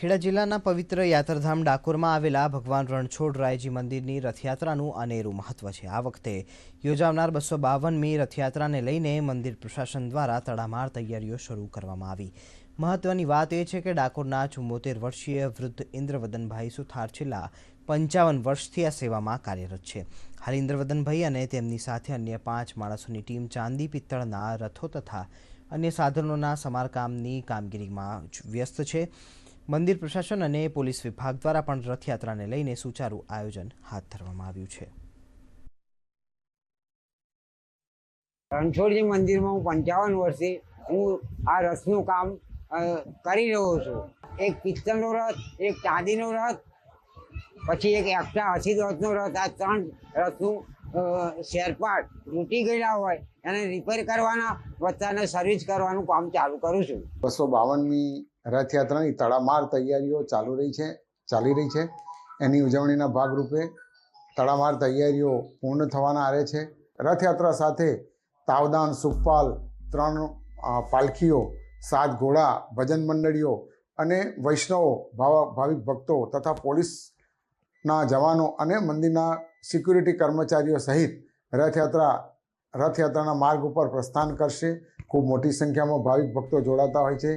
ખેડા જિલ્લાના પવિત્ર યાત્રાધામ ડાકોરમાં આવેલા ભગવાન રણછોડરાયજી મંદિરની રથયાત્રાનું અનેરું મહત્વ છે. આ વખતે યોજાનાર બસો બાવનમી રથયાત્રાને લઈને મંદિર પ્રશાસન દ્વારા તડામાર તૈયારીઓ શરૂ કરવામાં આવી. મહત્વની વાત એ છે કે ડાકોરના ચુમ્મોતેર વર્ષીય વૃદ્ધ ઇન્દ્રવદનભાઈ સુથાર છેલ્લા પંચાવન વર્ષથી આ સેવામાં કાર્યરત છે. હાલ ઇન્દ્રવદનભાઈ અને તેમની સાથે અન્ય પાંચ માણસોની ટીમ ચાંદી, પિત્તળના રથો તથા અન્ય સાધનોના સમારકામની કામગીરીમાં વ્યસ્ત છે. મંદિર પ્રશાસન અને પોલીસ વિભાગ દ્વારા પણ રથયાત્રાને લઈને સુચારું આયોજન હાથ ધરવામાં આવ્યું છે. રણછોડજી મંદિરમાં હું પંચાવન વર્ષથી હું આ રથનું કામ કરી રહ્યો છું. એક પિત્તળનો રથ એક ચાંદીનો રથ પછી એક એકસ્ટ્રા અસી રથનો રથ આ ત્રણ રથનું શેરપાટ તૂટી ગયેલા હોય એને રિપેર કરવાના વચ્ચાને સર્વિસ કરવાનું કામ ચાલુ કરું છું. બસો બાવનમી રથયાત્રાની તડામાર તૈયારીઓ ચાલુ રહી છે, ચાલી રહી છે. એની ઉજવણીના ભાગરૂપે તડામાર તૈયારીઓ પૂર્ણ થવાના આરે છે. રથયાત્રા સાથે તાવદાન, સુખપાલ, ત્રણ પાલખીઓ, સાત ઘોડા, ભજન મંડળીઓ અને વૈષ્ણવો, ભાવ, ભાવિક ભક્તો તથા પોલીસના જવાનો અને મંદિરના સિક્યુરિટી કર્મચારીઓ સહિત રથયાત્રા, રથયાત્રાના માર્ગ ઉપર પ્રસ્થાન કરશે. ખૂબ મોટી સંખ્યામાં ભાવિક ભક્તો જોડાતા હોય છે.